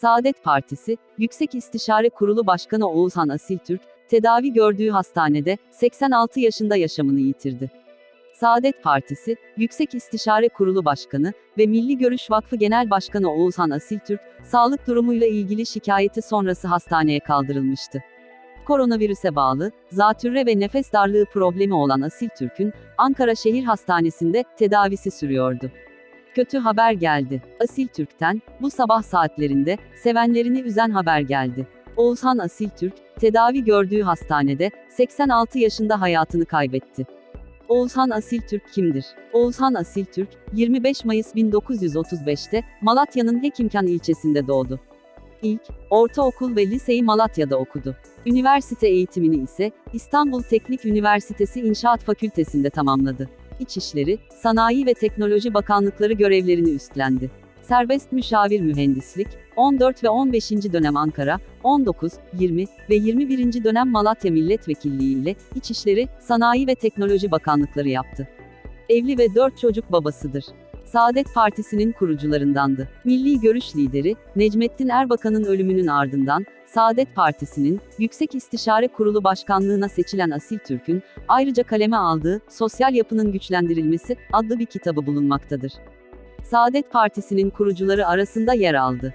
Saadet Partisi, Yüksek İstişare Kurulu Başkanı Oğuzhan Asiltürk, tedavi gördüğü hastanede 86 yaşında yaşamını yitirdi. Saadet Partisi, Yüksek İstişare Kurulu Başkanı ve Milli Görüş Vakfı Genel Başkanı Oğuzhan Asiltürk, sağlık durumuyla ilgili şikayeti sonrası hastaneye kaldırılmıştı. Koronavirüse bağlı, zatürre ve nefes darlığı problemi olan Asiltürk'ün, Ankara Şehir Hastanesi'nde tedavisi sürüyordu. Kötü haber geldi. Asil Türk'ten, bu sabah saatlerinde, sevenlerini üzen haber geldi. Oğuzhan Asil Türk, tedavi gördüğü hastanede, 86 yaşında hayatını kaybetti. Oğuzhan Asil Türk kimdir? Oğuzhan Asil Türk, 25 Mayıs 1935'te, Malatya'nın Hekimkan ilçesinde doğdu. İlk, ortaokul ve liseyi Malatya'da okudu. Üniversite eğitimini ise, İstanbul Teknik Üniversitesi İnşaat Fakültesinde tamamladı. İçişleri, Sanayi ve Teknoloji Bakanlıkları görevlerini üstlendi. Serbest müşavir mühendislik, 14 ve 15. dönem Ankara, 19, 20 ve 21. dönem Malatya Milletvekilliği ile İçişleri, Sanayi ve Teknoloji Bakanlıkları yaptı. Evli ve 4 çocuk babasıdır. Saadet Partisi'nin kurucularındandı. Milli Görüş lideri, Necmettin Erbakan'ın ölümünün ardından, Saadet Partisi'nin, Yüksek İstişare Kurulu Başkanlığına seçilen Asil Türk'ün, ayrıca kaleme aldığı, Sosyal Yapının Güçlendirilmesi, adlı bir kitabı bulunmaktadır. Saadet Partisi'nin kurucuları arasında yer aldı.